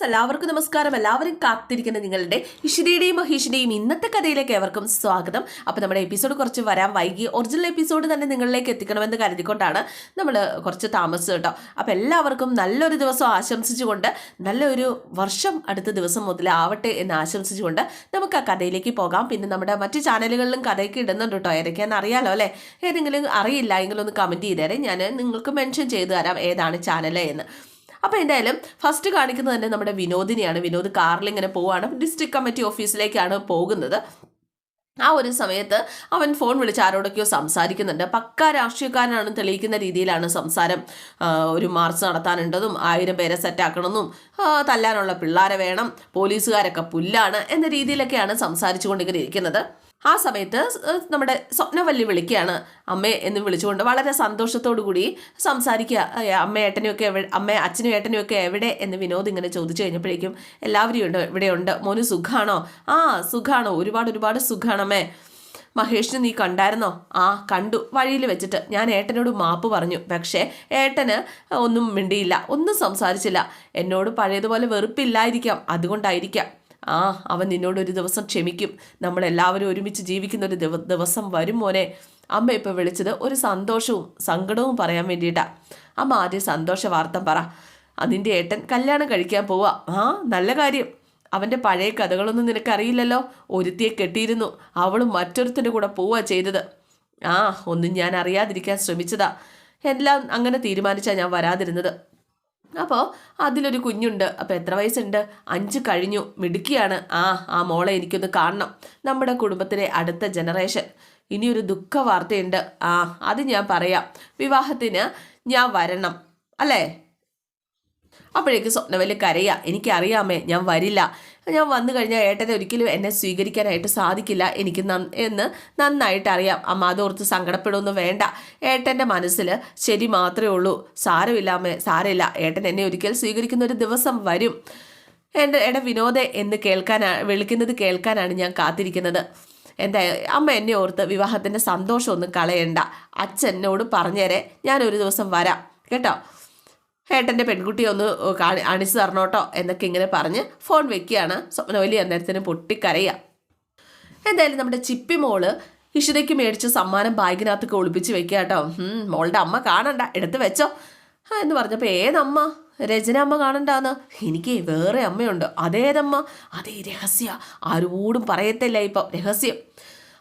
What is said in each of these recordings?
എല്ലാവർക്കും നമസ്കാരം. എല്ലാവരും കാത്തിരിക്കുന്ന നിങ്ങളുടെ ഇഷിതയുടെയും മഹേഷിന്റെയും ഇന്നത്തെ കഥയിലേക്ക് ഏവർക്കും സ്വാഗതം. അപ്പോൾ നമ്മുടെ എപ്പിസോഡ് കുറച്ച് വരാൻ വൈകി. ഒറിജിനൽ എപ്പിസോഡ് തന്നെ നിങ്ങളിലേക്ക് എത്തിക്കണമെന്ന് കരുതിക്കൊണ്ടാണ് നമ്മൾ കുറച്ച് താമസിച്ചത് കേട്ടോ. അപ്പോൾ എല്ലാവർക്കും നല്ലൊരു ദിവസം ആശംസിച്ചുകൊണ്ട് നല്ലൊരു വർഷം അടുത്ത ദിവസം മുതൽ ആവട്ടെ എന്ന് ആശംസിച്ചുകൊണ്ട് നമുക്ക് ആ കഥയിലേക്ക് പോകാം. പിന്നെ നമ്മുടെ മറ്റ് ചാനലുകളിലും കഥയൊക്കെ ഇടുന്നുണ്ട് കേട്ടോ. ഏതൊക്കെയാണെന്ന് അറിയാലോ അല്ലേ? ഏതെങ്കിലും അറിയില്ല എങ്കിലൊന്ന് കമന്റ് ചെയ്തേരെ. ഞാൻ നിങ്ങൾക്ക് മെൻഷൻ ചെയ്തു തരാം. ഏതാണ് ചാനൽ എന്ന്. അപ്പോൾ എന്തായാലും ഫസ്റ്റ് കാണിക്കുന്നത് തന്നെ നമ്മുടെ വിനോദിനിയാണ്. വിനോദ് കാറിൽ ഇങ്ങനെ പോവാണ്. ഡിസ്ട്രിക്ട് കമ്മിറ്റി ഓഫീസിലേക്കാണ് പോകുന്നത്. ആ ഒരു സമയത്ത് അവൻ ഫോൺ വിളിച്ച് ആരോടൊക്കെയോ സംസാരിക്കുന്നുണ്ട്. പക്ക രാഷ്ട്രീയക്കാരനാണ് തെളിയിക്കുന്ന രീതിയിലാണ് സംസാരം. ഒരു മാർച്ച് നടത്താനുണ്ടതും ആയിരം പേരെ സെറ്റാക്കണമെന്നും തല്ലാനുള്ള പിള്ളേരെ വേണം പോലീസുകാരൊക്കെ പുല്ലാണ് എന്ന രീതിയിലൊക്കെയാണ് സംസാരിച്ചു കൊണ്ടിങ്ങനെ ഇരിക്കുന്നത്. ആ സമയത്ത് നമ്മുടെ സ്വപ്നവല്ലി വിളിക്കുകയാണ്. അമ്മേ എന്ന് വിളിച്ചുകൊണ്ട് വളരെ സന്തോഷത്തോടു കൂടി സംസാരിക്കുക. "ഏ, അമ്മ ഏട്ടനെയൊക്കെ എവിടെ അമ്മ അച്ഛനും ഏട്ടനും ഒക്കെ എവിടെ എന്ന് വിനോദ് ഇങ്ങനെ ചോദിച്ചു കഴിഞ്ഞപ്പോഴേക്കും എല്ലാവരും ഉണ്ട് ഇവിടെയുണ്ട് മോന് സുഖാണോ? ആ സുഖാണോ. ഒരുപാട് ഒരുപാട് സുഖാണമ്മേ മഹേഷിന് നീ കണ്ടായിരുന്നോ? ആ കണ്ടു. വഴിയിൽ വെച്ചിട്ട്. ഞാൻ ഏട്ടനോട് മാപ്പ് പറഞ്ഞു. പക്ഷേ ഏട്ടന് ഒന്നും മിണ്ടിയില്ല ഒന്നും സംസാരിച്ചില്ല. എന്നോട് പഴയതുപോലെ വെറുപ്പില്ലായിരിക്കാം. അതുകൊണ്ടായിരിക്കാം. ആ അവൻ നിന്നോട് ഒരു ദിവസം ക്ഷമിക്കും. നമ്മളെല്ലാവരും ഒരുമിച്ച് ജീവിക്കുന്ന ഒരു ദിവ ദിവസം വരും മോനെ. അമ്മ ഇപ്പോൾ വിളിച്ചത് ഒരു സന്തോഷവും സങ്കടവും പറയാൻ വേണ്ടിയിട്ടാ. അമ്മ ആദ്യം സന്തോഷ വാർത്ത പറ. അതിന്റെ ഏട്ടൻ കല്യാണം കഴിക്കാൻ പോവാ. ആ നല്ല കാര്യം. അവന്റെ പഴയ കഥകളൊന്നും നിനക്കറിയില്ലല്ലോ? ഒരുത്തിയെ കെട്ടിയിരുന്നു. അവളും മറ്റൊരുത്തിന്റെ കൂടെ പോവുക ചെയ്തത്. ആ ഒന്നും ഞാൻ അറിയാതിരിക്കാൻ ശ്രമിച്ചതാ. എല്ലാം അങ്ങനെ തീരുമാനിച്ചാൽ ഞാൻ വരാതിരുന്നത്. അപ്പോൾ അതിലൊരു കുഞ്ഞുണ്ട്. അപ്പോൾ എത്ര വയസ്സുണ്ട്? അഞ്ച് കഴിഞ്ഞു. മിടുക്കിയാണ്. ആ ആ മോളെ എനിക്കൊന്ന് കാണണം. നമ്മുടെ കുടുംബത്തിലെ അടുത്ത ജനറേഷൻ. ഇനിയൊരു ദുഃഖ വാർത്തയുണ്ട്. ആ അത് ഞാൻ പറയാം. വിവാഹത്തിന് ഞാൻ വരണം. അല്ലേ? അപ്പോഴേക്ക് സ്വപ്നവല്ലി കരയാ. എനിക്കറിയാമേ ഞാൻ വരില്ല. ഞാൻ വന്നു കഴിഞ്ഞാൽ ഏട്ടനെ ഒരിക്കലും എന്നെ സ്വീകരിക്കാനായിട്ട് സാധിക്കില്ല. എനിക്ക് എന്ന് നന്നായിട്ട് അറിയാം. അമ്മ അതോർത്ത് സങ്കടപ്പെടുമെന്ന് വേണ്ട. ഏട്ടന്റെ മനസ്സിൽ ശരി മാത്രമേ ഉള്ളൂ. സാരമില്ല സാരമില്ല. ഏട്ടൻ എന്നെ ഒരിക്കൽ സ്വീകരിക്കുന്ന ഒരു ദിവസം വരും. എന്റെ എടെ വിനോദെ എന്ന് കേൾക്കാനാണ് വിളിക്കുന്നത് കേൾക്കാനാണ് ഞാൻ കാത്തിരിക്കുന്നത്. എന്താ അമ്മ എന്നെ ഓർത്ത് വിവാഹത്തിന്റെ സന്തോഷമൊന്നും കളയണ്ട. അച്ഛനോട് പറഞ്ഞേരെ. ഞാൻ ഒരു ദിവസം വരാം. കേട്ടോ? ഏട്ടന്റെ പെൺകുട്ടി ഒന്ന് കാണി അണിച്ചു തരണോട്ടോ എന്നൊക്കെ ഇങ്ങനെ പറഞ്ഞ് ഫോൺ വെക്കുകയാണ്. സ്വപ്നവലി അന്നേരത്തിന് പൊട്ടിക്കരയുക എന്തായാലും നമ്മുടെ ചിപ്പി മോൾ ഇഷിതയ്ക്ക് മേടിച്ച സമ്മാനം ബാഗിനകത്തൊക്കെ ഒളിപ്പിച്ച് വെക്കുക കേട്ടോ. മോളുടെ അമ്മ കാണണ്ട എടുത്ത് വെച്ചോ. എന്ന് പറഞ്ഞപ്പോൾ ഏതമ്മ? രചന അമ്മ കാണണ്ടാന്ന്. എനിക്ക് വേറെ അമ്മയുണ്ട്. അതേതമ്മ? അതേ രഹസ്യ. ആരോടും പറയത്തില്ല ഇപ്പം രഹസ്യം.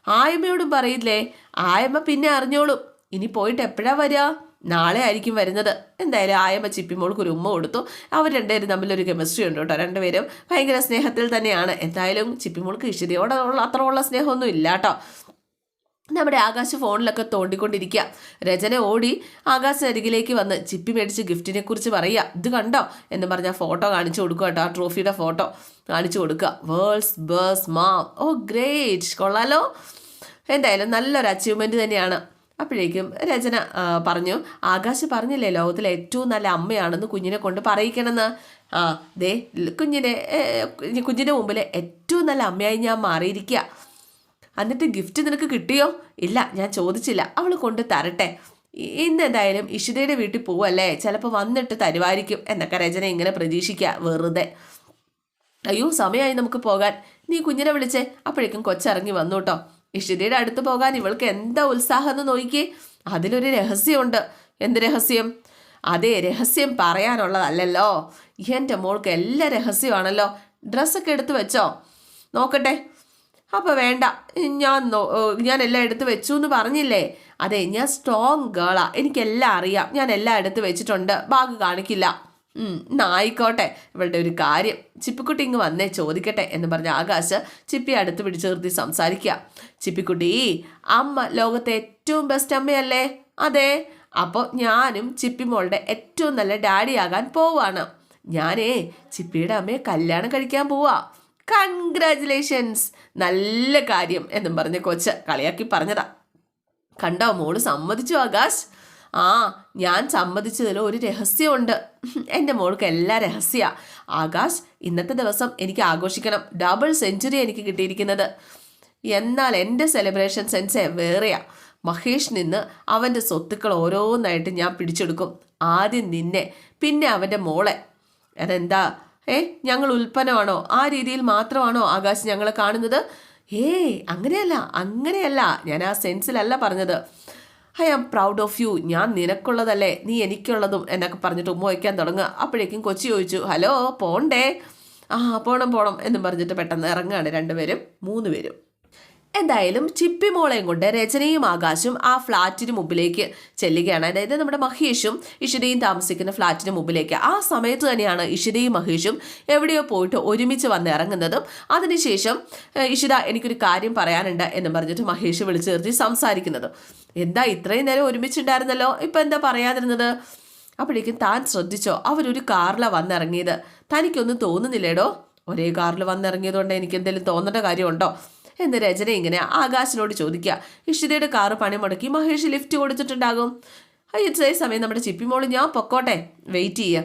ആയമ്മയോടും പറയില്ലേ? ആയമ്മ പിന്നെ അറിഞ്ഞോളും. ഇനി പോയിട്ട് എപ്പോഴാ വരിക നാളെ ആയിരിക്കും വരുന്നത്. എന്തായാലും ആയമ്മ ചിപ്പിമോൾക്ക് ഒരു ഉമ്മ കൊടുത്തു. അവർ രണ്ടുപേരും തമ്മിലൊരു കെമിസ്ട്രി ഉണ്ട് കേട്ടോ. രണ്ടുപേരും ഭയങ്കര സ്നേഹത്തിൽ തന്നെയാണ്. എന്തായാലും ചിപ്പിമോൾക്ക് ഇഷിതയോടെ ഉള്ള അത്രയുള്ള സ്നേഹമൊന്നും ഇല്ല കേട്ടോ. നമ്മുടെ ആകാശ് ഫോണിലൊക്കെ തോണ്ടിക്കൊണ്ടിരിക്കുക. രചന ഓടി ആകാശിനരികിലേക്ക് വന്ന് ചിപ്പി മേടിച്ച് ഗിഫ്റ്റിനെ കുറിച്ച് പറയുക. ഇത് കണ്ടോ? എന്ന് പറഞ്ഞ ഫോട്ടോ കാണിച്ചു കൊടുക്കുക കേട്ടോ. ആ ട്രോഫിയുടെ ഫോട്ടോ കാണിച്ചു കൊടുക്കുക. വേൾഡ്സ് ബേഴ്സ് മാം ഓ ഗ്രേറ്റ് കൊള്ളാലോ. എന്തായാലും നല്ലൊരു അച്ചീവ്മെന്റ് തന്നെയാണ്. അപ്പോഴേക്കും രചന പറഞ്ഞു ആകാശ് പറഞ്ഞില്ലേ ലോകത്തിലെ ഏറ്റവും നല്ല അമ്മയാണെന്ന് കുഞ്ഞിനെ കൊണ്ട് പറയിക്കണമെന്ന്? ആ ദേ കുഞ്ഞിനെ കുഞ്ഞിന്റെ മുമ്പിൽ ഏറ്റവും നല്ല അമ്മയായി ഞാൻ മാറിയിരിക്കുക എന്നിട്ട് ഗിഫ്റ്റ് നിനക്ക് കിട്ടിയോ? ഇല്ല ഞാൻ ചോദിച്ചില്ല. അവൾ കൊണ്ട് തരട്ടെ. ഇന്ന് എന്തായാലും ഇഷിതയുടെ വീട്ടിൽ പോവല്ലേ? ചിലപ്പോൾ വന്നിട്ട് തരുമായിരിക്കും എന്നൊക്കെ രചന ഇങ്ങനെ പ്രതീക്ഷിക്കുക വെറുതെ. അയ്യോ സമയമായി നമുക്ക് പോകാൻ. നീ കുഞ്ഞിനെ വിളിച്ചേ. അപ്പോഴേക്കും കൊച്ചിറങ്ങി വന്നു കേട്ടോ ഇഷിതയുടെ അടുത്ത് പോകാൻ ഇവൾക്ക് എന്താ ഉത്സാഹം എന്ന് നോക്കിയേ. അതിലൊരു രഹസ്യമുണ്ട്. എന്ത് രഹസ്യം? അതേ രഹസ്യം പറയാനുള്ളതല്ലല്ലോ. എന്റെ മോൾക്ക് എല്ലാ രഹസ്യമാണല്ലോ. ഡ്രസ്സൊക്കെ എടുത്ത് വെച്ചോ? നോക്കട്ടെ. അപ്പോൾ വേണ്ട. ഞാൻ ഞാൻ എല്ലാം എടുത്ത് വെച്ചു എന്ന് പറഞ്ഞില്ലേ? അതെ ഞാൻ സ്ട്രോങ് ഗേളാണ് എനിക്കെല്ലാം അറിയാം. ഞാൻ എല്ലാം എടുത്ത് വെച്ചിട്ടുണ്ട്. ബാഗ് കാണിക്കില്ല. ഉം, എന്നാ ആയിക്കോട്ടെ. ഇവളുടെ ഒരു കാര്യം. ചിപ്പിക്കുട്ടി ഇങ്ങ് വന്നേ ചോദിക്കട്ടെ എന്ന് പറഞ്ഞ ആകാശ് ചിപ്പി അടുത്ത് പിടിച്ചു നിർത്തി സംസാരിക്കുക. ചിപ്പിക്കുട്ടി അമ്മ ലോകത്തെ ഏറ്റവും ബെസ്റ്റ് അമ്മയല്ലേ? അതെ. അപ്പോൾ ഞാനും ചിപ്പി മോളുടെ ഏറ്റവും നല്ല ഡാഡിയാകാൻ പോവാണ്. ഞാനേ ചിപ്പിയുടെ അമ്മയെ കല്യാണം കഴിക്കാൻ പോവാ. കൺഗ്രാറ്റുലേഷൻസ് നല്ല കാര്യം എന്നും പറഞ്ഞ കൊച്ച് കളിയാക്കി പറഞ്ഞതാ. കണ്ടോ മോൾ സമ്മതിച്ചു ആകാശ്? ആ ഞാൻ സമ്മതിച്ചതിൽ ഒരു രഹസ്യമുണ്ട്. എന്റെ മോൾക്ക് എല്ലാ രഹസ്യ. ആകാശ് ഇന്നത്തെ ദിവസം എനിക്ക് ആഘോഷിക്കണം. ഡബിൾ സെഞ്ചുറി എനിക്ക് കിട്ടിയിരിക്കുന്നത്. എന്നാൽ എന്റെ സെലിബ്രേഷൻ സെൻസ് വേറെയാ. മഹേഷ് നിന്ന് അവന്റെ സ്വത്തുക്കൾ ഓരോന്നായിട്ട് ഞാൻ പിടിച്ചെടുക്കും. ആദ്യം നിന്നെ പിന്നെ അവന്റെ മോളെ. അതെന്താ? ഏ ഞങ്ങൾ ഉൽപ്പന്നമാണോ? ആ രീതിയിൽ മാത്രമാണോ ആകാശ് ഞങ്ങളെ കാണുന്നത്? ഏയ് അങ്ങനെയല്ല അങ്ങനെയല്ല. ഞാൻ ആ സെൻസിലല്ല പറഞ്ഞത്. I am proud of you ഞാൻ നിനക്കുള്ളതല്ലേ. നീ എനിക്കുള്ളതും എന്നൊക്കെ പറഞ്ഞിട്ട് ഉമ്മ വയ്ക്കാൻ തുടങ്ങുക. അപ്പോഴേക്കും കൊച്ചി ചോദിച്ചു ഹലോ പോണ്ടേ? ആ പോണം പോണം എന്നും പറഞ്ഞിട്ട് പെട്ടെന്ന് ഇറങ്ങുകയാണ് രണ്ടുപേരും മൂന്ന് പേരും എന്തായാലും ചിപ്പി മോളെയും കൊണ്ട് രചനയും ആകാശും ആ ഫ്ലാറ്റിന് മുമ്പിലേക്ക് ചെല്ലുകയാണ്. അതായത് നമ്മുടെ മഹേഷും ഇഷിതയും താമസിക്കുന്ന ഫ്ലാറ്റിന് മുമ്പിലേക്ക്. ആ സമയത്ത് തന്നെയാണ് ഇഷിതയും മഹേഷും എവിടെയോ പോയിട്ട് ഒരുമിച്ച് വന്ന് ഇറങ്ങുന്നതും. അതിനുശേഷം "ഏഹ്, ഇഷിത എനിക്കൊരു കാര്യം പറയാനുണ്ട് എന്ന് പറഞ്ഞിട്ട് മഹേഷ് വിളിച്ചു നിർത്തി സംസാരിക്കുന്നതും. എന്താ ഇത്രയും നേരം ഒരുമിച്ചുണ്ടായിരുന്നല്ലോ? ഇപ്പം എന്താ പറയാതിരുന്നത്? അപ്പോഴേക്കും താൻ ശ്രദ്ധിച്ചോ? അവരൊരു കാറിലാണ് വന്നിറങ്ങിയത്. തനിക്കൊന്നും തോന്നുന്നില്ലേടോ? ഒരേ കാറിൽ വന്നിറങ്ങിയതുകൊണ്ട് എനിക്ക് എന്തെങ്കിലും തോന്നേണ്ട കാര്യമുണ്ടോ? എന്ന് രചന ഇങ്ങനെ ആകാശിനോട് ചോദിക്കുക. ഇഷിതയുടെ കാറ് പണി മുടക്കി മഹേഷ് ലിഫ്റ്റ് കൊടുത്തിട്ടുണ്ടാകും. ഇതേ സമയം നമ്മുടെ ചിപ്പിമോൾ ഞാൻ പൊക്കോട്ടെ വെയിറ്റ് ചെയ്യുക.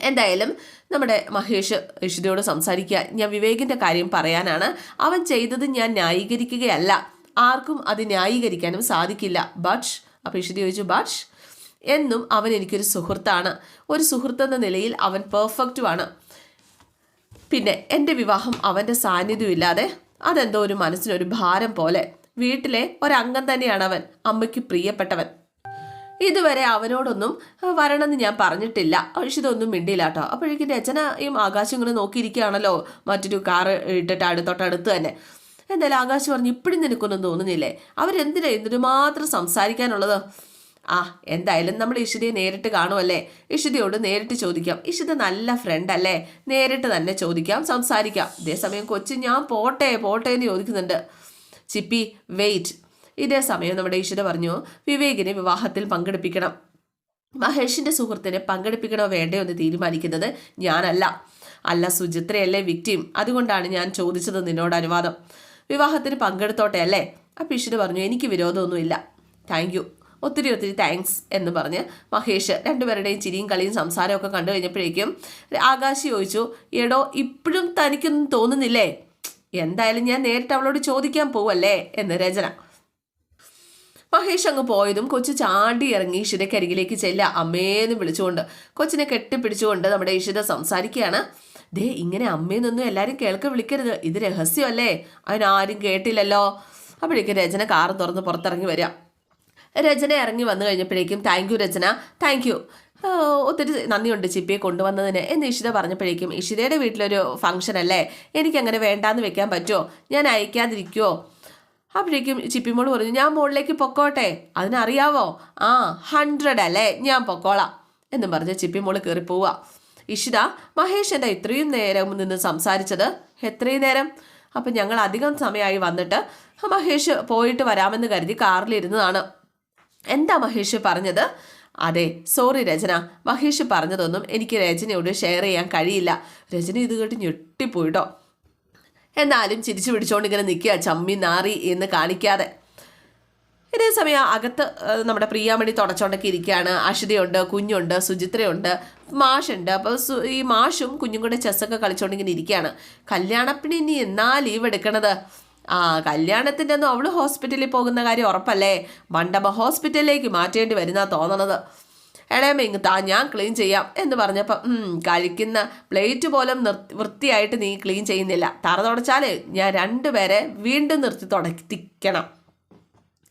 എന്തായാലും നമ്മുടെ മഹേഷ് ഇഷിതയോട് സംസാരിക്കുക. ഞാൻ വിവേകിന്റെ കാര്യം പറയാനാണ്. അവൻ ചെയ്തത് ഞാൻ ന്യായീകരിക്കുകയല്ല. ആർക്കും അത് ന്യായീകരിക്കാനും സാധിക്കില്ല. ബട്ട് അപ്പോൾ ഇഷിത ചോദിച്ചു ബട്ട് എന്നും അവൻ എനിക്കൊരു സുഹൃത്താണ്. ഒരു സുഹൃത്തെന്ന നിലയിൽ അവൻ പെർഫെക്റ്റുമാണ് പിന്നെ എന്റെ വിവാഹം അവന്റെ സാന്നിധ്യമില്ലാതെ അതെന്തോ ഒരു മനസ്സിനൊരു ഭാരം പോലെ. വീട്ടിലെ ഒരംഗം തന്നെയാണ് അവൻ അമ്മയ്ക്ക് പ്രിയപ്പെട്ടവൻ. ഇതുവരെ അവനോടൊന്നും "ആ, വരണമെന്ന് ഞാൻ പറഞ്ഞിട്ടില്ല. ഇതൊന്നും മിണ്ടിയില്ല കേട്ടോ. അപ്പോഴേക്കും രചനയും ആകാശം ഇങ്ങനെ നോക്കിയിരിക്കുകയാണല്ലോ. മറ്റൊരു കാറ് ഇട്ടിട്ട് അടുത്തോട്ടടുത്ത് തന്നെ. എന്തായാലും ആകാശ് പറഞ്ഞു ഇപ്പോഴും നിനക്കൊന്നും തോന്നുന്നില്ലേ? അവരെന്തിനാ എന്തിനു മാത്രം സംസാരിക്കാനുള്ളത്? ആ എന്തായാലും നമ്മൾ ഇഷിതയെ നേരിട്ട് കാണുമല്ലേ? ഇഷിതയോട് നേരിട്ട് ചോദിക്കാം. ഇഷിത നല്ല ഫ്രണ്ട് അല്ലേ? നേരിട്ട് തന്നെ ചോദിക്കാം സംസാരിക്കാം. അതേസമയം കൊച്ചു ഞാൻ പോട്ടെ പോട്ടെ എന്ന് ചോദിക്കുന്നുണ്ട്. ചിപ്പി വെയിറ്റ്. ഇതേ സമയം നമ്മുടെ ഇഷിത പറഞ്ഞു വിവേകിനെ വിവാഹത്തിൽ പങ്കെടുപ്പിക്കണം. മഹേഷിന്റെ സുഹൃത്തിനെ പങ്കെടുപ്പിക്കണോ വേണ്ടയോ എന്ന് തീരുമാനിക്കുന്നത് ഞാനല്ല. അല്ല സുചിത്രയല്ലേ വിക്ടിം അതുകൊണ്ടാണ് ഞാൻ ചോദിച്ചത് നിന്നോട് അനുവാദം. വിവാഹത്തിന് പങ്കെടുത്തോട്ടെ അല്ലേ? അപ്പം ഇഷിത പറഞ്ഞു എനിക്ക് വിരോധമൊന്നുമില്ല. താങ്ക് ഒത്തിരി ഒത്തിരി താങ്ക്സ് എന്ന് പറഞ്ഞ് മഹേഷ് രണ്ടുപേരുടെയും ചിരിയും കളിയും സംസാരമൊക്കെ കണ്ടു കഴിഞ്ഞപ്പോഴേക്കും ആകാശ് ചോദിച്ചു എടോ ഇപ്പോഴും തനിക്കൊന്നും തോന്നുന്നില്ലേ? എന്തായാലും ഞാൻ നേരിട്ട് അവളോട് ചോദിക്കാൻ പോവല്ലേ? എന്ന് രചന. മഹേഷ് അങ്ങ് പോയതും കൊച്ചു ചാടി ഇറങ്ങി ഇഷിതക്കരികിലേക്ക് ചെല്ല അമ്മേന്ന് വിളിച്ചുകൊണ്ട് കൊച്ചിനെ കെട്ടിപ്പിടിച്ചുകൊണ്ട് നമ്മുടെ ഇഷിത സംസാരിക്കുകയാണ്. ദേ ഇങ്ങനെ അമ്മയെന്നൊന്നും എല്ലാവരും കേൾക്ക വിളിക്കരുത്. ഇത് രഹസ്യമല്ലേ? അതിനാരും കേട്ടില്ലല്ലോ? അപ്പോഴേക്കും രചന കാറ് തുറന്ന് പുറത്തിറങ്ങി വരാം രചന ഇറങ്ങി വന്നു കഴിഞ്ഞപ്പോഴേക്കും thank you Rachana. Thank you ഒത്തിരി നന്ദിയുണ്ട് ചിപ്പിയെ കൊണ്ടുവന്നതിന് എന്ന് ഇഷിത പറഞ്ഞപ്പോഴേക്കും ഇഷിതയുടെ വീട്ടിലൊരു ഫംഗ്ഷൻ അല്ലേ? എനിക്കങ്ങനെ വേണ്ടാന്ന് വെക്കാൻ പറ്റുമോ? ഞാൻ അയക്കാതിരിക്കുമോ അപ്പോഴേക്കും മോൾ പറഞ്ഞു ഞാൻ മുകളിലേക്ക് പൊക്കോട്ടെ. അതിനറിയാവോ? ആ ഹൺഡ്രഡ് അല്ലേ? ഞാൻ പൊക്കോളാം. എന്നും പറഞ്ഞ് ചിപ്പിമോൾ കയറി പോവുക ഇഷിത മഹേഷ് എന്താ ഇത്രയും നേരം നിന്ന് സംസാരിച്ചത്? എത്രയും നേരം? അപ്പം ഞങ്ങൾ അധികം സമയമായി വന്നിട്ട് മഹേഷ് പോയിട്ട് വരാമെന്ന് കരുതി കാറിലിരുന്നതാണ്. എന്താ മഹേഷ് പറഞ്ഞത്? അതെ സോറി രചന. മഹേഷ് പറഞ്ഞതൊന്നും എനിക്ക് രചനയോട് ഷെയർ ചെയ്യാൻ കഴിയില്ല. രചന ഇത് കേട്ട് ഞെട്ടിപ്പോയിട്ടോ. എന്നാലും ചിരിച്ചു പിടിച്ചോണ്ട് ഇങ്ങനെ നിൽക്കുക ചമ്മി നാറി എന്ന് കാണിക്കാതെ. ഇതേ സമയം അകത്ത് നമ്മുടെ പ്രിയാമണി തുടച്ചോണ്ടൊക്കെ ഇരിക്കുകയാണ്. അഷിതയുണ്ട് കുഞ്ഞുണ്ട് സുചിത്രയുണ്ട് മാഷുണ്ട്. അപ്പോൾ ഈ മാഷും കുഞ്ഞും കൂടെ ചെസ്സൊക്കെ കളിച്ചോണ്ടിങ്ങനെ ഇരിക്കുകയാണ്. കല്യാണപ്പിന് ഇനി എന്നാ ലീവ് എടുക്കണത്? ആ കല്യാണത്തിന്റെ ഒന്നും അവൾ ഹോസ്പിറ്റലിൽ പോകുന്ന കാര്യം ഉറപ്പല്ലേ? മണ്ഡപം ഹോസ്പിറ്റലിലേക്ക് മാറ്റേണ്ടി വരുന്നാ തോന്നണത്. എടേമ ഇങ്ങ് താ ഞാൻ ക്ലീൻ ചെയ്യാം എന്ന് പറഞ്ഞപ്പോൾ കഴിക്കുന്ന പ്ലേറ്റ് പോലും നിർ വൃത്തിയായിട്ട് നീ ക്ലീൻ ചെയ്യുന്നില്ല. തറ തുടച്ചാൽ ഞാൻ രണ്ടുപേരെ വീണ്ടും നിർത്തി തുടക്കിക്കണം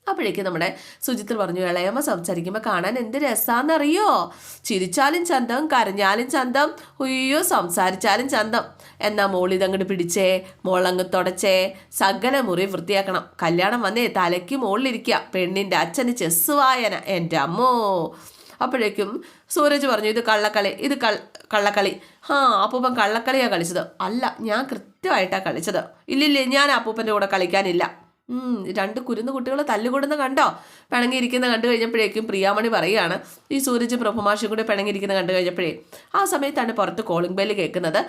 അപ്പോഴേക്കും നമ്മുടെ സുജിത്തിൽ പറഞ്ഞു ഇളയമ്മ സംസാരിക്കുമ്പോൾ കാണാൻ എന്ത് രസാന്നറിയോ? ചിരിച്ചാലും ചന്തം കരഞ്ഞാലും ചന്തം ഉയ്യോ സംസാരിച്ചാലും ചന്തം. എന്നാ മോളിതങ്ങോട്ട് പിടിച്ചേ മോളങ്ങ് തുടച്ചേ സകല മുറി വൃത്തിയാക്കണം. കല്യാണം വന്നേ തലയ്ക്ക് മുകളിലിരിക്കുക പെണ്ണിന്റെ അച്ഛന് ചെസ് വായന എന്റെ അമ്മോ. അപ്പോഴേക്കും സൂരജ് പറഞ്ഞു ഇത് കള്ളക്കളി ഇത് കള്ളക്കളി. ആ അപ്പൂപ്പൻ കള്ളക്കളിയാണ് കളിച്ചത്. അല്ല ഞാൻ കൃത്യമായിട്ടാണ് കളിച്ചത്. ഇല്ലില്ല ഞാൻ അപ്പൂപ്പന്റെ കൂടെ കളിക്കാനില്ല. രണ്ട് കുരുന്ന് കുട്ടികൾ തല്ലുകൂടുന്ന കണ്ടോ? പിണങ്ങിയിരിക്കുന്ന കണ്ടു കഴിഞ്ഞപ്പോഴേക്കും പ്രിയാമണി പറയുകയാണ് ഈ സൂരജ് പ്രഭുമാഷും കൂടെ പിണങ്ങിയിരിക്കുന്ന കണ്ടു കഴിഞ്ഞപ്പോഴേ ആ സമയത്താണ് പുറത്ത് കോളിംഗ് ബെല്ല് കേൾക്കുന്നത്.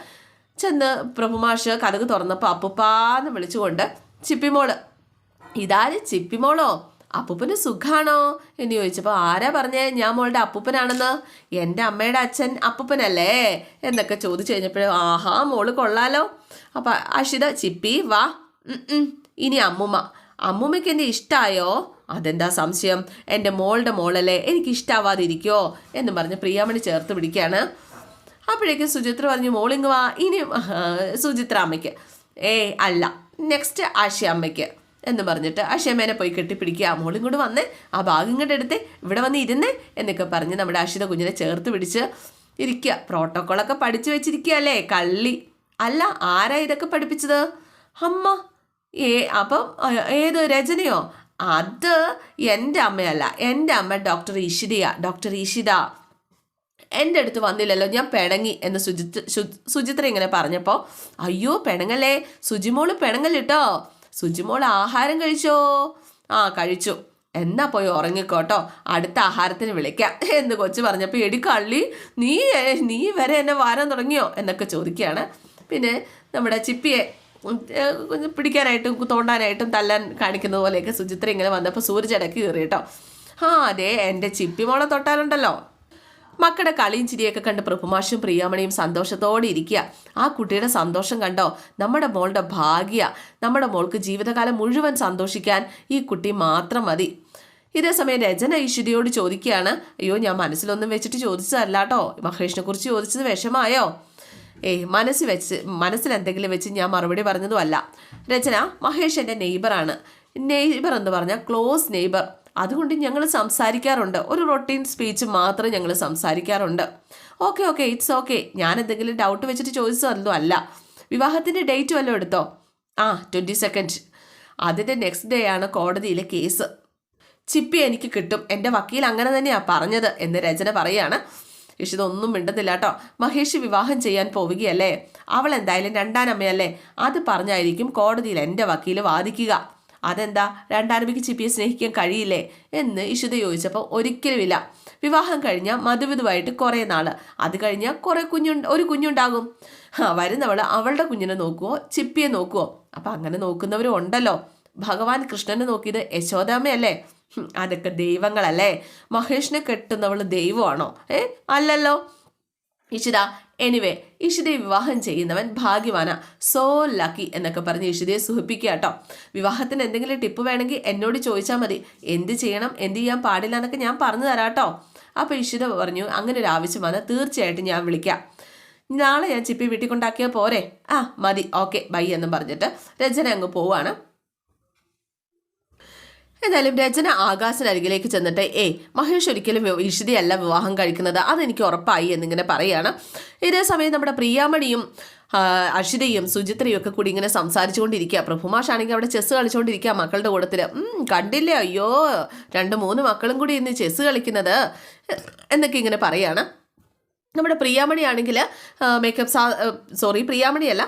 ചെന്ന് പ്രഭുമാഷ് കഥക് തുറന്നപ്പോൾ അപ്പുപ്പാന്ന് വിളിച്ചുകൊണ്ട് ചിപ്പിമോൾ ഇതാര് ചിപ്പിമോളോ? അപ്പൂപ്പന് സുഖാണോ? എന്ന് ചോദിച്ചപ്പോൾ ആരാ പറഞ്ഞേ? ഞാൻ മോളുടെ അപ്പൂപ്പനാണെന്ന്. എന്റെ അമ്മയുടെ അച്ഛൻ അപ്പൂപ്പനല്ലേ? എന്നൊക്കെ ചോദിച്ചു കഴിഞ്ഞപ്പോഴും ആഹാ മോൾ കൊള്ളാലോ. അപ്പം അഷിത ചിപ്പി വാ. ഇനി അമ്മുമ്മ. അമ്മുമ്മയ്ക്ക് എന്നെ ഇഷ്ടമായോ അതെന്താ സംശയം? എന്റെ മോളുടെ മോളല്ലേ എനിക്ക് ഇഷ്ടാവാതിരിക്കോ എന്ന് പറഞ്ഞ് പ്രിയാമണി ചേർത്ത് പിടിക്കുകയാണ് അപ്പോഴേക്കും സുചിത്ര പറഞ്ഞു മോളിങ് വാ ഇനി സുചിത്ര അമ്മയ്ക്ക്. ഏയ് അല്ല നെക്സ്റ്റ് ആശയ അമ്മയ്ക്ക് എന്ന് പറഞ്ഞിട്ട് ആശയമ്മേനെ പോയി കെട്ടിപ്പിടിക്കുക. മോളും കൂടെ വന്ന് ആ ഭാഗം ഇങ്ങോട്ട് എടുത്തേ ഇവിടെ വന്ന് ഇരുന്നേ എന്നൊക്കെ പറഞ്ഞ് നമ്മുടെ അഷിത കുഞ്ഞിനെ ചേർത്ത് പിടിച്ച് ഇരിക്കുക. പ്രോട്ടോക്കോളൊക്കെ പഠിച്ചു വെച്ചിരിക്കുക അല്ലേ കള്ളി. അല്ല ആരാ ഇതൊക്കെ പഠിപ്പിച്ചത്? അമ്മ ഏ അപ്പം ഏത് രചനയോ? അത് എന്റെ അമ്മയല്ല. എന്റെ അമ്മ ഡോക്ടർ ഇഷിതയാ ഡോക്ടർ ഇഷിത. എന്റെ അടുത്ത് വന്നില്ലല്ലോ ഞാൻ പിണങ്ങി എന്ന് സുജിത് സുജിത്ര ഇങ്ങനെ പറഞ്ഞപ്പോൾ അയ്യോ പിണങ്ങല്ലേ? സുജിമോൾ പിണങ്ങല്ലിട്ടോ? സുജിമോൾ ആഹാരം കഴിച്ചോ? ആ കഴിച്ചു. എന്നാ പോയി ഉറങ്ങിക്കോട്ടോ. അടുത്ത ആഹാരത്തിന് വിളിക്കാം. എന്ന് കൊച്ചു പറഞ്ഞപ്പോൾ എടി കള്ളി നീ നീ വരെ എന്നെ വാരാൻ തുടങ്ങിയോ? എന്നൊക്കെ ചോദിക്കുകയാണ്. പിന്നെ നമ്മുടെ ചിപ്പിയെ പിടിക്കാനായിട്ടും തോണ്ടാനായിട്ടും തല്ലാൻ കാണിക്കുന്നത് പോലെയൊക്കെ സുചിത്ര ഇങ്ങനെ വന്നപ്പോൾ സൂര്യ ഇടയ്ക്ക് കയറി കേട്ടോ. ആ അതെ എന്റെ ചിപ്പി മോളെ തൊട്ടാലുണ്ടല്ലോ. മക്കളുടെ കളിയും ചിരിയൊക്കെ കണ്ട് പ്രഭുമാഷും പ്രിയാമണിയും സന്തോഷത്തോടെ ഇരിക്കുക. ആ കുട്ടിയുടെ സന്തോഷം കണ്ടോ? നമ്മുടെ മോളുടെ ഭാഗ്യ. നമ്മുടെ മോൾക്ക് ജീവിതകാലം മുഴുവൻ സന്തോഷിക്കാൻ ഈ കുട്ടി മാത്രം മതി. ഇതേ സമയം രചന ഈശ്വരിയോട് ചോദിക്കുകയാണ് അയ്യോ ഞാൻ മനസ്സിലൊന്നും വെച്ചിട്ട് ചോദിച്ചതല്ല കേട്ടോ. മഹേഷിനെ കുറിച്ച് ചോദിച്ചത് വിഷമായോ? ഏയ് മനസ്സിൽ വെച്ച് മനസ്സിൽ എന്തെങ്കിലും വെച്ച് ഞാൻ മറുപടി പറഞ്ഞതും അല്ല. രചന മഹേഷ് എന്റെ നെയ്ബറാണ് നെയ്ബർ എന്ന് പറഞ്ഞാൽ ക്ലോസ് നെയ്ബർ അതുകൊണ്ട് ഞങ്ങൾ സംസാരിക്കാറുണ്ട്. ഒരു റൊട്ടീൻ സ്പീച്ച് മാത്രം ഞങ്ങൾ സംസാരിക്കാറുണ്ട്. ഓക്കെ ഓക്കെ ഇറ്റ്സ് ഓക്കെ ഞാൻ എന്തെങ്കിലും ഡൗട്ട് വെച്ചിട്ട് ചോദിച്ചതൊന്നും അല്ല. വിവാഹത്തിന്റെ ഡേറ്റ് വല്ലതും എടുത്തോ? ആ ട്വന്റി സെക്കൻഡ് അതിന്റെ നെക്സ്റ്റ് ഡേ ആണ് കോടതിയിലെ കേസ് ചിപ്പി എനിക്ക് കിട്ടും. എന്റെ വക്കീൽ അങ്ങനെ തന്നെയാണ് പറഞ്ഞത് എന്ന് രചന പറയാണ്. ഇഷിത ഒന്നും മിണ്ടുന്നില്ല കേട്ടോ. മഹേഷ് വിവാഹം ചെയ്യാൻ പോവുകയല്ലേ? അവൾ എന്തായാലും രണ്ടാനമ്മയല്ലേ അത് പറഞ്ഞായിരിക്കും കോടതിയിൽ എന്റെ വക്കീൽ വാദിക്കുക. അതെന്താ? രണ്ടാനമ്മയ്ക്ക് ചിപ്പിയെ സ്നേഹിക്കാൻ കഴിയില്ലേ? എന്ന് ഇഷിത ചോദിച്ചപ്പോൾ ഒരിക്കലുമില്ല. വിവാഹം കഴിഞ്ഞാൽ മധുവിധുവായിട്ട് കുറേ നാൾ അത് കഴിഞ്ഞാൽ കുറേ കുഞ്ഞു ഒരു കുഞ്ഞുണ്ടാകും. വരുന്നവൾ അവളുടെ കുഞ്ഞിനെ നോക്കുവോ ചിപ്പിയെ നോക്കുവോ? അപ്പം അങ്ങനെ നോക്കുന്നവരും ഉണ്ടല്ലോ. ഭഗവാൻ കൃഷ്ണനെ നോക്കിയത് യശോദാമ്മയല്ലേ അതൊക്കെ ദൈവങ്ങളല്ലേ? മഹേഷിനെ കെട്ടുന്നവൾ ദൈവമാണോ? ഏ അല്ലല്ലോ. ഇഷിത എനിവേ ഇഷിതയെ വിവാഹം ചെയ്യുന്നവൻ ഭാഗ്യവാന. സോ ലക്കി എന്നൊക്കെ പറഞ്ഞ് ഇഷിതയെ സുഖിപ്പിക്കുക കേട്ടോ. വിവാഹത്തിന് എന്തെങ്കിലും ടിപ്പ് വേണമെങ്കിൽ എന്നോട് ചോദിച്ചാൽ മതി. എന്ത് ചെയ്യണം എന്ത് ചെയ്യാൻ പാടില്ല എന്നൊക്കെ ഞാൻ പറഞ്ഞു തരാം കേട്ടോ. അപ്പോൾ ഇഷിത പറഞ്ഞു അങ്ങനെ ഒരു ആവശ്യം വന്നാൽ തീർച്ചയായിട്ടും ഞാൻ വിളിക്കാം. നാളെ ഞാൻ ചിപ്പി വീട്ടിൽ കൊണ്ടാക്കിയാൽ പോരെ. ആ മതി. ഓക്കെ ബൈ എന്നും പറഞ്ഞിട്ട് രചന അങ്ങ് പോവാണ്. എന്തായാലും രചന ആകാശനരികിലേക്ക് ചെന്നിട്ട് ഏയ് മഹേഷ് ഒരിക്കലും ഇഷിതയല്ല വിവാഹം കഴിക്കുന്നത്. അതെനിക്ക് ഉറപ്പായി എന്നിങ്ങനെ പറയുകയാണ് ഇതേ സമയം നമ്മുടെ പ്രിയാമണിയും അഷിതയും സുചിത്രയും ഒക്കെ കൂടി ഇങ്ങനെ സംസാരിച്ചുകൊണ്ടിരിക്കുക. പ്രഭുമാഷാണെങ്കിൽ അവിടെ ചെസ്സ് കളിച്ചുകൊണ്ടിരിക്കുക മക്കളുടെ കൂട്ടത്തിൽ കണ്ടില്ലേ? അയ്യോ രണ്ട് മൂന്ന് മക്കളും കൂടി ഇന്ന് ചെസ്സ് കളിക്കുന്നത് എന്നൊക്കെ ഇങ്ങനെ പറയാണ്. നമ്മുടെ പ്രിയാമണി ആണെങ്കിൽ മേക്കപ്പ് സോറി പ്രിയാമണിയല്ല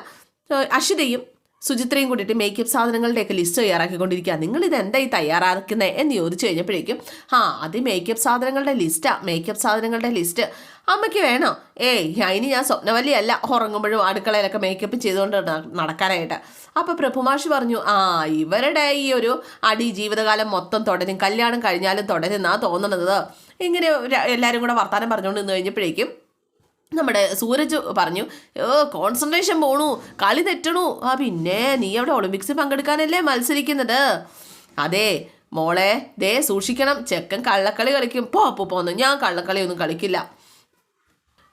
അഷിതയും സുചിത്രയും കൂടിയിട്ട് മേക്കപ്പ് സാധനങ്ങളുടെയൊക്കെ ലിസ്റ്റ് തയ്യാറാക്കിക്കൊണ്ടിരിക്കുക നിങ്ങൾ ഇത് എന്താ ഈ തയ്യാറാക്കുന്നത് എന്ന് ചോദിച്ചു കഴിഞ്ഞപ്പോഴേക്കും ആ അത് മേക്കപ്പ് സാധനങ്ങളുടെ ലിസ്റ്റാണ് മേക്കപ്പ് സാധനങ്ങളുടെ ലിസ്റ്റ് അമ്മയ്ക്ക് വേണോ? ഏയ് അതിന് ഞാൻ സ്വപ്നവല്ലിയല്ല ഉറങ്ങുമ്പോഴും അടുക്കളയിലൊക്കെ മേക്കപ്പ് ചെയ്തുകൊണ്ട് നടക്കാനായിട്ട്. അപ്പോൾ പ്രഭുമാഷി പറഞ്ഞു ആ ഇവരുടെ ഈ ഒരു അടി ജീവിതകാലം മൊത്തം തുടരും. കല്യാണം കഴിഞ്ഞാലും തുടരുന്നാണ് തോന്നുന്നത് ഇങ്ങനെ എല്ലാവരും കൂടെ വർത്തമാനം പറഞ്ഞുകൊണ്ട് നിന്ന് കഴിഞ്ഞപ്പോഴേക്കും നമ്മുടെ സൂരജ് പറഞ്ഞു ഓ കോൺസെൻട്രേഷൻ പോണു കളി തെറ്റണു. ആ പിന്നെ നീ അവിടെ ഒളിമ്പിക്സിൽ പങ്കെടുക്കാനല്ലേ മത്സരിക്കുന്നത്? അതെ മോളെ ദേ സൂക്ഷിക്കണം ചെക്കൻ കള്ളക്കളി കളിക്കും. പോ പോ പോന്നു ഞാൻ കള്ളക്കളിയൊന്നും കളിക്കില്ല.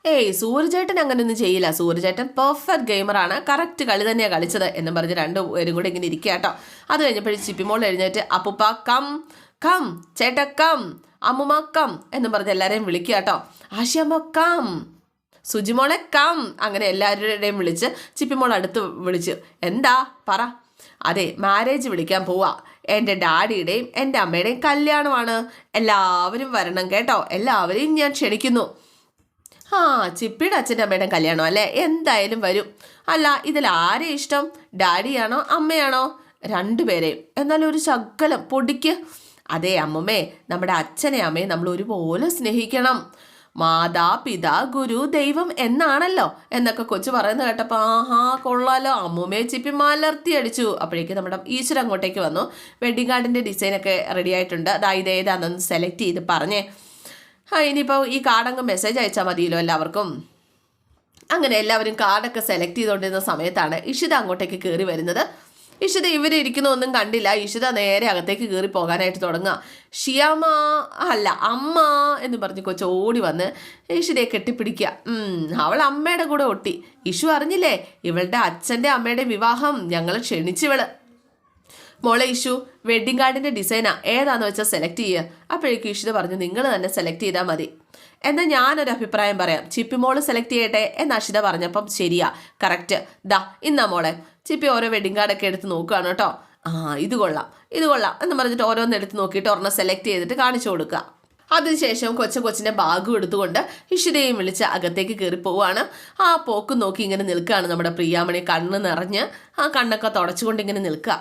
ഏയ് സൂര്യചേട്ടൻ അങ്ങനെയൊന്നും ചെയ്യില്ല. സൂര്യചേട്ടൻ പെർഫെക്റ്റ് ഗെയിമറാണ് കറക്റ്റ് കളി തന്നെയാണ് കളിച്ചത് എന്ന് പറഞ്ഞ് രണ്ടു പേരും കൂടെ ഇങ്ങനെ ഇരിക്കുക കേട്ടോ. അത് കഴിഞ്ഞപ്പോഴും ചിപ്പിമോൾ എഴുന്നേറ്റ് അപ്പുപ്പ കം കം ചേട്ടക്കം കം അമ്മുമ്മ കം എന്ന് പറഞ്ഞ് എല്ലാവരെയും വിളിക്കുക കേട്ടോ. ആശയമ്മ കം. സുജിമോളെ കം അങ്ങനെ എല്ലാവരുടെയും വിളിച്ച് ചിപ്പിമോൾ അടുത്ത് വിളിച്ചു എന്താ? പറ. അതെ മാരേജ് വിളിക്കാൻ പോവാ. എന്റെ ഡാഡിയുടെയും എന്റെ അമ്മയുടെയും കല്യാണമാണ്. എല്ലാവരും വരണം കേട്ടോ. എല്ലാവരെയും ഞാൻ ക്ഷണിക്കുന്നു. ആ ചിപ്പിയുടെ അച്ഛന്റെ അമ്മയുടെ കല്യാണം അല്ലേ? എന്തായാലും വരും. അല്ല ഇതിൽ ആരെ ഇഷ്ടം? ഡാഡിയാണോ അമ്മയാണോ? രണ്ടുപേരെയും എന്നാലും ഒരു ശകലം പൊടിക്ക്. അതെ അമ്മമ്മേ നമ്മുടെ അച്ഛനെ അമ്മയെ നമ്മൾ ഒരുപോലെ സ്നേഹിക്കണം. മാതാ പിതാ ഗുരു ദൈവം എന്നാണല്ലോ എന്നൊക്കെ കൊച്ചു പറയുന്നത് കേട്ടപ്പോൾ ആഹാ കൊള്ളാലോ. അമ്മൂമ്മയെ ചിപ്പി മലർത്തി അടിച്ചു. അപ്പോഴേക്കും നമ്മുടെ ഈശ്വരൻ അങ്ങോട്ടേക്ക് വന്നു. വെഡിങ് കാർഡിന്റെ ഡിസൈനൊക്കെ റെഡി ആയിട്ടുണ്ട്. അതായത് ഏതാണെന്ന് സെലക്ട് ചെയ്ത് പറഞ്ഞേ. ആ ഇനിയിപ്പോൾ ഈ കാർഡങ്ങ് മെസ്സേജ് അയച്ചാൽ മതിയല്ലോ എല്ലാവർക്കും. അങ്ങനെ എല്ലാവരും കാർഡൊക്കെ സെലക്ട് ചെയ്തുകൊണ്ടിരുന്ന സമയത്താണ് ഇഷിത അങ്ങോട്ടേക്ക് കയറി വരുന്നത്. ഇഷിത ഇവരെ ഇരിക്കുന്നൊന്നും കണ്ടില്ല. ഇഷിത നേരെ അകത്തേക്ക് കയറി പോകാനായിട്ട് തുടങ്ങുക. ഷിയാമ അല്ല അമ്മ എന്ന് പറഞ്ഞ് കൊച്ച ഓടി വന്ന് ഇഷിതയെ കെട്ടിപ്പിടിക്കുക. അവൾ അമ്മയുടെ കൂടെ ഒട്ടി. ഇഷു അറിഞ്ഞില്ലേ? ഇവളുടെ അച്ഛന്റെ അമ്മയുടെ വിവാഹം. ഞങ്ങൾ ക്ഷണിച്ചിവൾ മോളെ ഇഷു വെഡ്ഡിങ് കാർഡിന്റെ ഡിസൈനാ. ഏതാന്ന് വെച്ചാൽ സെലക്ട് ചെയ്യുക അപ്പോഴേക്കും ഇഷിത പറഞ്ഞു നിങ്ങൾ തന്നെ സെലക്ട് ചെയ്താൽ മതി. എന്നാൽ ഞാനൊരു അഭിപ്രായം പറയാം. ചിപ്പി മോൾ സെലക്ട് ചെയ്യട്ടെ എന്ന് അഷിത പറഞ്ഞപ്പം ശരിയാ. കറക്റ്റ്. ദാ ഇന്നാ മോളെ. ചിപ്പി ഓരോ വെഡിങ് കാർഡൊക്കെ എടുത്ത് നോക്കുകയാണ് കേട്ടോ. ആ ഇത് കൊള്ളാം ഇത് കൊള്ളാം എന്ന് പറഞ്ഞിട്ട് ഓരോന്ന് എടുത്ത് നോക്കിയിട്ട് ഒരെണ്ണം സെലക്ട് ചെയ്തിട്ട് കാണിച്ചു കൊടുക്കുക. അതിനുശേഷം കൊച്ചു കൊച്ചിന്റെ ബാഗും എടുത്തുകൊണ്ട് ഇഷിതയും വിളിച്ച് അകത്തേക്ക് കയറി പോവുകയാണ്. ആ പോക്ക് നോക്കി ഇങ്ങനെ നിൽക്കുകയാണ് നമ്മുടെ പ്രിയാമണി കണ്ണ് നിറഞ്ഞ് ആ കണ്ണൊക്കെ തുടച്ചുകൊണ്ട് ഇങ്ങനെ നിൽക്കുക.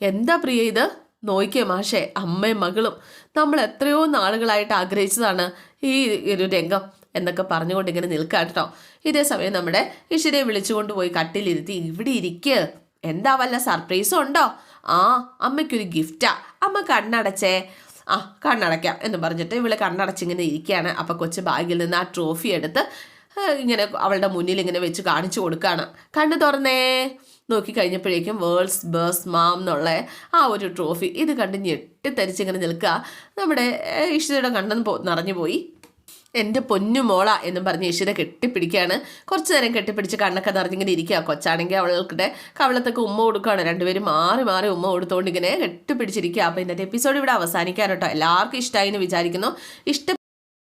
എന്താ പ്രിയ ഇത്? നോയിക്കേ മാഷേ അമ്മയും മകളും നമ്മൾ എത്രയോ നാളുകളായിട്ട് ആഗ്രഹിച്ചതാണ് ഈ ഒരു രംഗം. എന്നൊക്കെ പറഞ്ഞുകൊണ്ട് ഇങ്ങനെ നിൽക്കുക കേട്ടോ. ഇതേ സമയം നമ്മുടെ ഇഷിരെ വിളിച്ചുകൊണ്ട് പോയി കട്ടിലിരുത്തി ഇവിടെ ഇരിക്ക്. എന്താ വല്ല സർപ്രൈസും ഉണ്ടോ? ആ അമ്മയ്ക്കൊരു ഗിഫ്റ്റാ അമ്മ കണ്ണടച്ചേ. ആ കണ്ണടയ്ക്കാം എന്ന് പറഞ്ഞിട്ട് ഇവൾ കണ്ണടച്ചിങ്ങനെ ഇരിക്കുകയാണ്. അപ്പം കൊച്ചു ബാഗിൽ നിന്ന് ആ ട്രോഫി എടുത്ത് ഇങ്ങനെ അവളുടെ മുന്നിൽ ഇങ്ങനെ വെച്ച് കാണിച്ചു കൊടുക്കുകയാണ്. കണ്ണു തുറന്നേ. നോക്കി കഴിഞ്ഞപ്പോഴേക്കും വേൾഡ്സ് ബേഴ്സ് മാം എന്നുള്ള ആ ഒരു ട്രോഫി ഇത് കണ്ട് ഞെട്ടിത്തരിച്ചിങ്ങനെ നിൽക്കുക. നമ്മുടെ ഇഷ്ടയുടെ കണ്ണെന്ന് പോ നിറഞ്ഞു പോയി. എന്റെ പൊന്നു മോള എന്നും പറഞ്ഞ് ഇഷിത കെട്ടിപ്പിടിക്കുകയാണ്. കുറച്ച് നേരം കെട്ടിപ്പിടിച്ച് കണ്ണൊക്കെ നിറഞ്ഞിങ്ങനെ ഇരിക്കുക. കൊച്ചാണെങ്കിൽ അവളുടെ കവളത്തൊക്കെ ഉമ്മ കൊടുക്കുകയാണ്. രണ്ടുപേരും മാറി മാറി ഉമ്മ കൊടുത്തുകൊണ്ട് ഇങ്ങനെ കെട്ടിപ്പിടിച്ചിരിക്കുക. അപ്പോൾ ഇന്നത്തെ എപ്പിസോഡ് ഇവിടെ അവസാനിക്കാൻ കേട്ടോ. എല്ലാവർക്കും ഇഷ്ടമായി എന്ന് വിചാരിക്കുന്നു. ഇഷ്ട